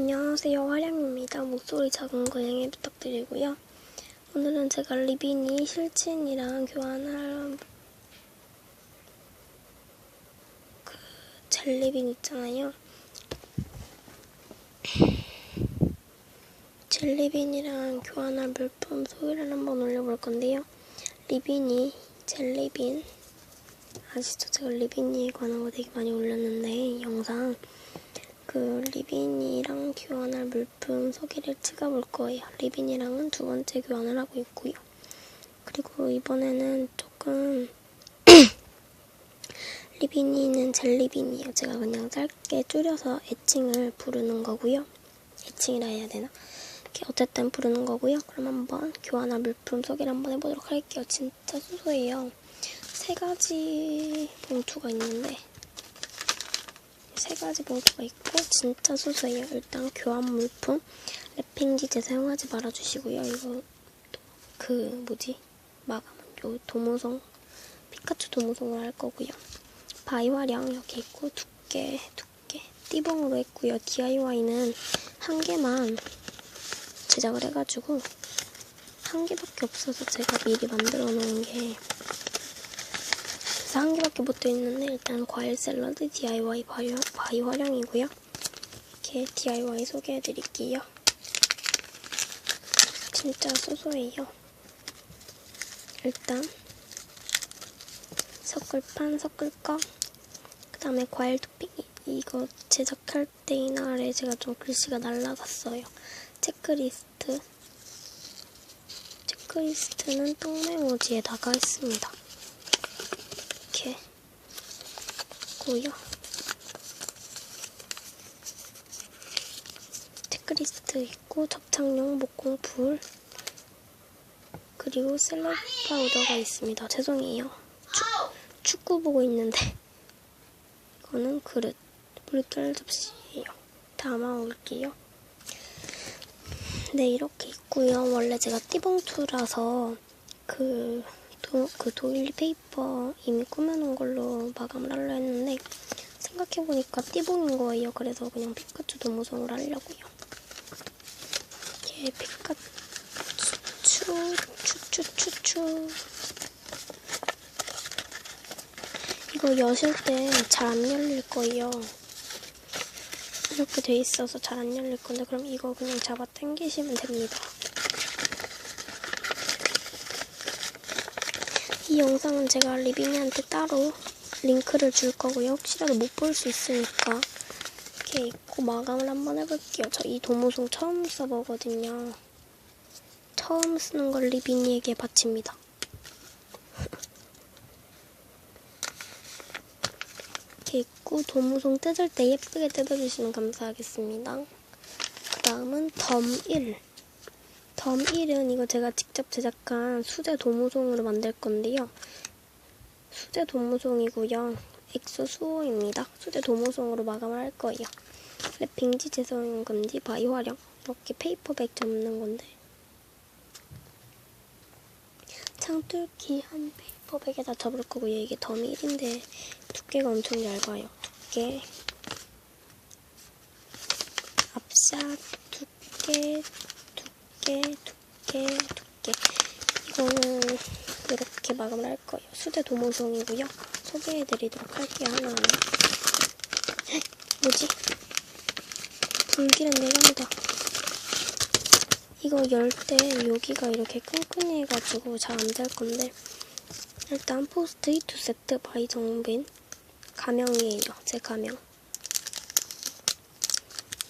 안녕하세요. 화량입니다. 목소리 작은 거 양해 부탁드리고요. 오늘은 제가 리빈이 실친이랑 교환할 그 젤리빈 있잖아요. 젤리빈이랑 교환할 물품 소개를 한번 올려볼 건데요. 리빈이 젤리빈 아시죠? 제가 리빈이에 관한 거 되게 많이 올렸는데 영상 그 리빈이랑 교환할 물품 소개를 찍어볼 거예요. 리빈이랑은 두 번째 교환을 하고 있고요. 그리고 이번에는 조금 리빈이는 젤리빈이에요. 제가 그냥 짧게 줄여서 애칭을 부르는 거고요. 애칭이라 해야 되나? 이렇게 어쨌든 부르는 거고요. 그럼 한번 교환할 물품 소개를 한번 해보도록 할게요. 진짜 소소해요. 세 가지 봉투가 있는데 세 가지 봉투가 있고 진짜 소소해요. 일단 교환 물품 랩핑지제 사용하지 말아주시고요. 이거 그 뭐지 마감은 요 도무송 피카츄 도무송을 할 거고요. 바이화량 여기 있고 두께 두께 띠봉으로 했고요. DIY는 한 개만 제작을 해가지고 한 개밖에 없어서 제가 미리 만들어 놓은 게 그래서 한 개밖에 못돼 있는데 일단 과일 샐러드 DIY 바이, 바이 활용이고요. 이렇게 DIY 소개해 드릴게요. 진짜 소소해요. 일단 섞을판 섞을 거. 그 다음에 과일 토핑 이거 제작할 때 이날에 제가 좀 글씨가 날라갔어요. 체크리스트 체크리스트는 똥메모지에다가 했습니다. 이렇게 고요. 체크리스트 있고 접착용 목공풀 그리고 샐러드 파우더가 있습니다. 죄송해요. 축, 축구 보고 있는데 이거는 그릇 물결 접시예요. 담아올게요. 네 이렇게 있고요. 원래 제가 띠봉투라서 그 도, 그 도일리 페이퍼 이미 꾸며놓은 걸로 마감을 하려 했는데 생각해보니까 띠봉인 거예요. 그래서 그냥 피카츄 도무송을 하려고요. 이렇게 피카츄 추추추추 이거 여실 때 잘 안 열릴 거예요. 이렇게 돼 있어서 잘 안 열릴 건데 그럼 이거 그냥 잡아 당기시면 됩니다. 이 영상은 제가 리빙이한테 따로 링크를 줄 거고요. 혹시라도 못 볼 수 있으니까 이렇게 있고 마감을 한번 해볼게요. 저 이 도무송 처음 써보거든요. 처음 쓰는 걸 리빙이에게 바칩니다. 이렇게 있고 도무송 뜯을 때 예쁘게 뜯어주시면 감사하겠습니다. 그 다음은 덤 1 덤1은 이거 제가 직접 제작한 수제 도무송으로 만들 건데요. 수제 도무송이고요. 엑소 수호입니다. 수제 도무송으로 마감을 할 거예요. 랩핑지 재사용 금지 바이 활용 이렇게 페이퍼백 접는 건데 창뚫기 한 페이퍼백에다 접을 거고요. 이게 덤1인데 두께가 엄청 얇아요. 두께 앞샷 두께 두께 두께 두께 이거는 이렇게 마감을 할 거예요. 수제 도모송이고요. 소개해드리도록 할게요. 하나하나. 뭐지? 불길한 내감이다. 이거 열 때 여기가 이렇게 끈끈해가지고 잘 안 될 건데 일단 포스트잇 두 세트 바이 정빈 가명이에요. 제 가명.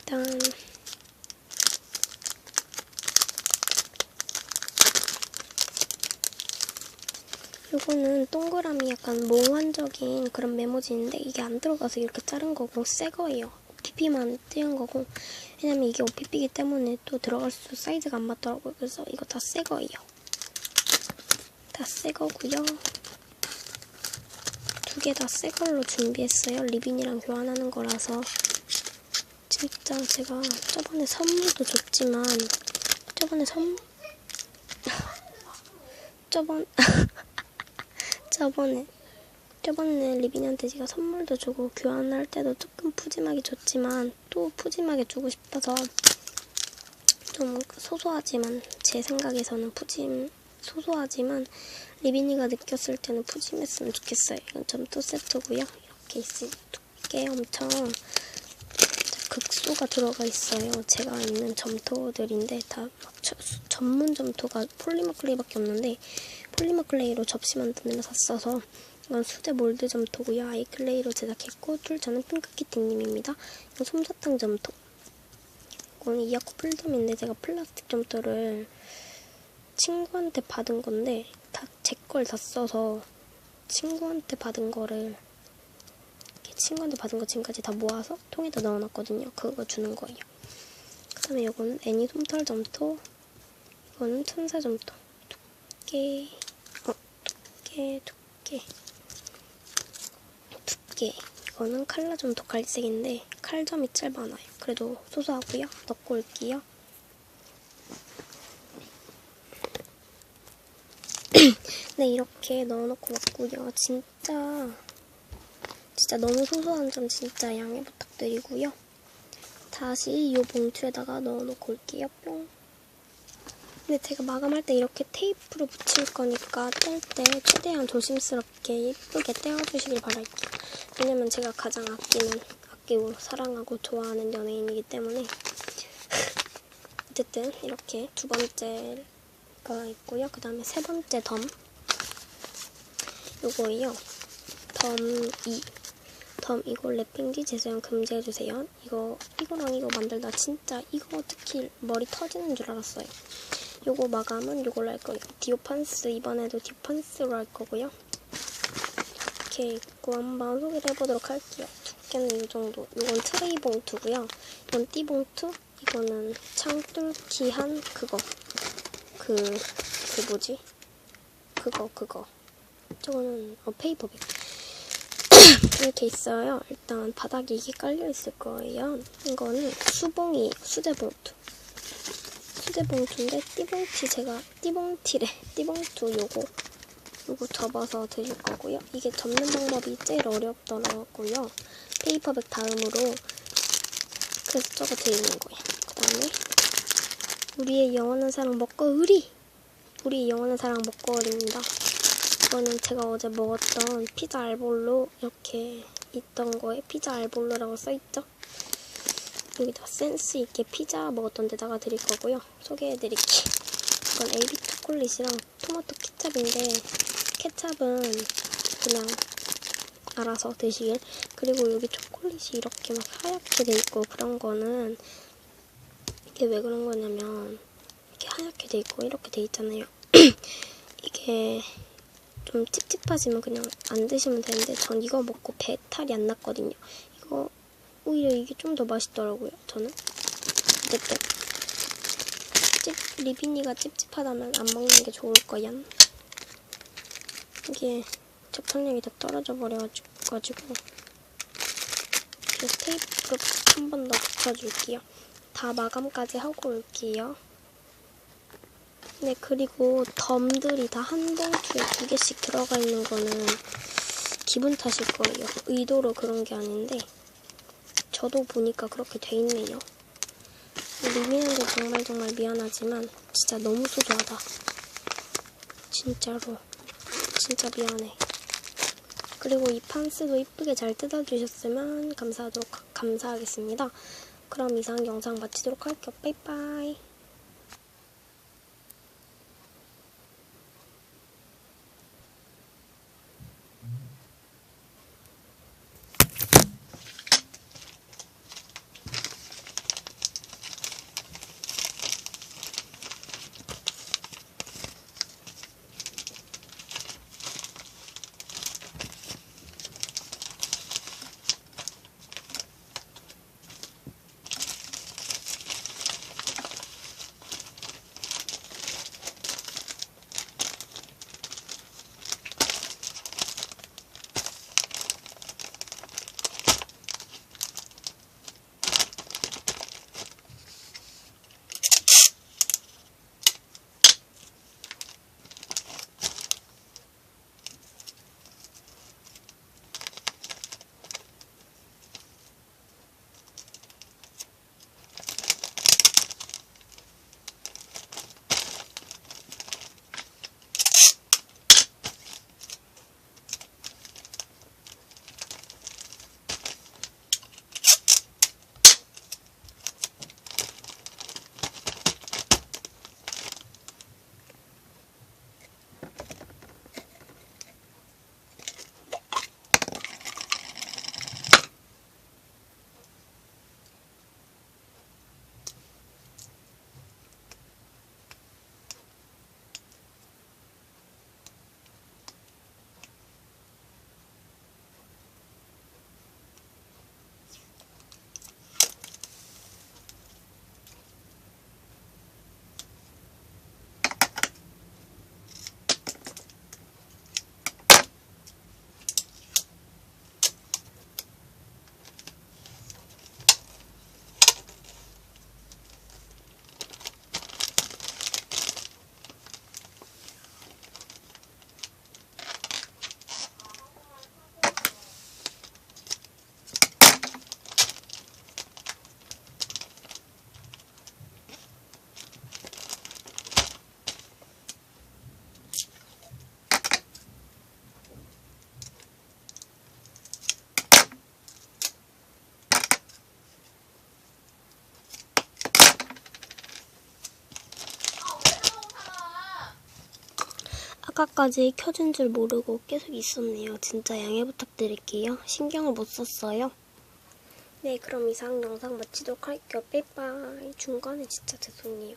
일단 요거는 동그라미 약간 몽환적인 그런 메모지인데 이게 안 들어가서 이렇게 자른 거고 새 거예요. OPP만 띄운 거고 왜냐면 이게 OPP이기 때문에 또 들어갈 수 사이즈가 안 맞더라고요. 그래서 이거 다 새 거예요. 다 새 거고요. 두 개 다 새 걸로 준비했어요. 리빈이랑 교환하는 거라서 진짜 제가 저번에 선물도 줬지만 저번에 선 저번 저번에 저번에 리빈이한테 제가 선물도 주고 교환할 때도 조금 푸짐하게 줬지만 또 푸짐하게 주고 싶어서 좀 소소하지만 제 생각에서는 푸짐 소소하지만 리빈이가 느꼈을 때는 푸짐했으면 좋겠어요. 이건 점토 세트고요. 이렇게 있으 두께 엄청 극소가 들어가 있어요. 제가 있는 점토들인데 다막 전문 점토가 폴리머 클레이밖에 없는데 폴리머 클레이로 접시 만드느라 샀어서 이건 수제 몰드 점토고요. 아이 클레이로 제작했고 툴자는 핑크키티님입니다. 이건 솜사탕 점토. 이건 이아코 풀점인데 제가 플라스틱 점토를 친구한테 받은 건데 다 제 걸 다 써서 친구한테 받은 거를 이렇게 친구한테 받은 거 지금까지 다 모아서 통에다 넣어놨거든요. 그거 주는 거예요. 그 다음에 이거는 애니 솜털 점토 이거는 천사 점토 두께 어 두께 두께 이거는 칼라 점토 갈색인데 칼점이 짧아나요. 그래도 소소하고요. 넣고 올게요. 네, 이렇게 넣어놓고 왔고요. 진짜, 진짜 너무 소소한 점 진짜 양해 부탁드리고요. 다시 이 봉투에다가 넣어놓고 올게요. 뿅. 근데 제가 마감할 때 이렇게 테이프로 붙일 거니까 뗄 때 최대한 조심스럽게 예쁘게 떼어주시길 바랄게요. 왜냐면 제가 가장 아끼는, 아끼고 사랑하고 좋아하는 연예인이기 때문에. 어쨌든 이렇게 두 번째가 있고요. 그 다음에 세 번째 덤. 요거예요. 덤 2. 덤 이거 랩핑지 재사용 금지해주세요. 이거, 이거랑 이거 만들다 진짜 이거 특히 머리 터지는 줄 알았어요. 요거 마감은 요걸로 할 거예요. 디오판스, 이번에도 디오판스로 할 거고요. 이렇게 있고 한번 소개를 해보도록 할게요. 두께는 이 정도. 이건 트레이 봉투고요. 이건 띠 봉투. 이거는 창뚫기 한 그거. 그, 그 뭐지? 그거, 그거. 저거는 어, 페이퍼백. 이렇게 있어요. 일단 바닥에 이게 깔려 있을 거예요. 이거는 수봉이 수제 봉투. 수제 봉투인데 띠봉티 제가 띠봉티래. 띠봉투 요거 요거 접어서 드릴 거고요. 이게 접는 방법이 제일 어렵더라고요. 페이퍼백 다음으로 그래서 저거 드리는 거예요. 그 다음에 우리의 영원한 사랑 먹거리 우리의 영원한 사랑 먹거리입니다. 이거는 제가 어제 먹었던 피자 알볼로 이렇게 있던 거에 피자 알볼로라고 써있죠? 여기다 센스 있게 피자 먹었던 데다가 드릴 거고요. 소개해 드릴게요. 이건 AB 초콜릿이랑 토마토 케찹인데 케찹은 그냥 알아서 드시길. 그리고 여기 초콜릿이 이렇게 막 하얗게 돼 있고 그런 거는 이게 왜 그런 거냐면 이렇게 하얗게 돼 있고 이렇게 돼 있잖아요. 이게 좀 찝찝하시면 그냥 안 드시면 되는데 전 이거 먹고 배탈이 안 났거든요. 이거 오히려 이게 좀 더 맛있더라고요. 저는 어쨌든 찝, 리빈이가 찝찝하다면 안 먹는 게 좋을 거야. 이게 접착력이 다 떨어져 버려가지고 이렇게 테이프로 한번 더 붙여줄게요. 다 마감까지 하고 올게요. 네, 그리고 덤들이 다 한 봉투에 두 개씩 들어가 있는 거는 기분 탓일 거예요. 의도로 그런 게 아닌데 저도 보니까 그렇게 돼 있네요. 리미는데 정말 정말 미안하지만 진짜 너무 소소하다. 진짜로. 진짜 미안해. 그리고 이 판스도 이쁘게 잘 뜯어주셨으면 감사하도록, 감사하겠습니다. 그럼 이상 영상 마치도록 할게요. 빠이빠이. 아까까지 켜진 줄 모르고 계속 있었네요. 진짜 양해 부탁드릴게요. 신경을 못 썼어요. 네, 그럼 이상 영상 마치도록 할게요. 빠이빠이. 중간에 진짜 죄송해요.